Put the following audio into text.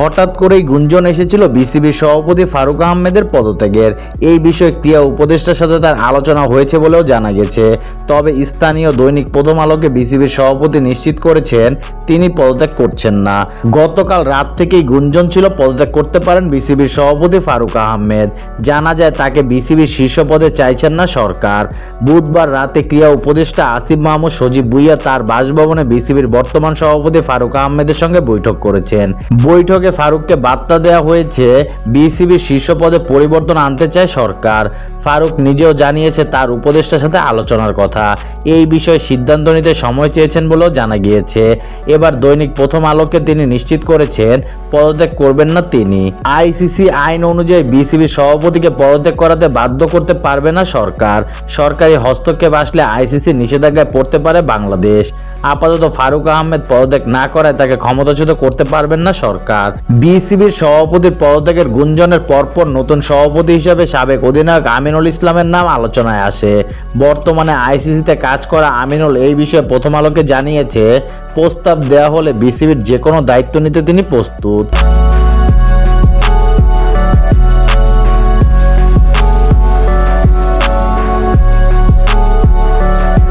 হঠাৎ করেই গুঞ্জন এসেছিল বিসিবির সভাপতি ফারুক আহমেদের পদত্যাগের। এই বিষয়ে ক্রিয়া উপদেষ্টার সাথে তার আলোচনা হয়েছে বলেও জানা গেছে। তবে স্থানীয় দৈনিক প্রথম আলোকে বিসিবির সভাপতি নিশ্চিত করেছেন, তিনি পদত্যাগ করছেন না। গতকাল রাত থেকেই গুঞ্জন ছিল পদত্যাগ করতে পারেন বিসিবির সভাপতি ফারুক আহমেদ। জানা যায় তাকে বিসিবির শীর্ষ পদে চাইছেন না সরকার। বুধবার রাতে ক্রিয়া উপদেষ্টা আসিফ মাহমুদ, সজীব ভুইয়া তার বাসভবনে বিসিবির বর্তমান সভাপতি ফারুক আহমেদের সঙ্গে বৈঠক করেছেন। বৈঠকে ফারুককে বার্তা দেওয়া হয়েছে বিসিবির শীর্ষ পদে পরিবর্তন আনতে চায় সরকার। ফারুক নিজেও জানিয়েছে তার উপদেষ্টার সাথে আলোচনার কথা। এই বিষয়ে সিদ্ধান্ত নিতে সময় চেয়েছেন বলেও জানা গিয়েছে। এবার দৈনিক প্রথম আলোকে তিনি নিশ্চিত করেছেন, পদত্যাগ করবেন না তিনি। আইসিসি আইন অনুযায়ী বিসিবির সভাপতিকে পদত্যাগ করাতে বাধ্য করতে পারবে না সরকার। সরকারি হস্তক্ষেপ আসলে আইসিসি নিষেধাজ্ঞায় পড়তে পারে বাংলাদেশ। আপাতত ফারুক আহমেদ পদত্যাগ না করায় তাকে ক্ষমতাচ্যুত করতে পারবেন না সরকার। বিসিবির সভাপতির পদত্যাগের গুঞ্জনের পরপর নতুন সভাপতি হিসেবে সাবেক অধিনায়ক আমিনুল ইসলামের নাম আলোচনায় আসে। বর্তমানে আইসিসিতে কাজ করা আমিনুল এই বিষয়ে প্রথম আলোকে জানিয়েছে, প্রস্তাব দেওয়া হলে বিসিবির যে কোনো দায়িত্ব নিতে তিনি প্রস্তুত।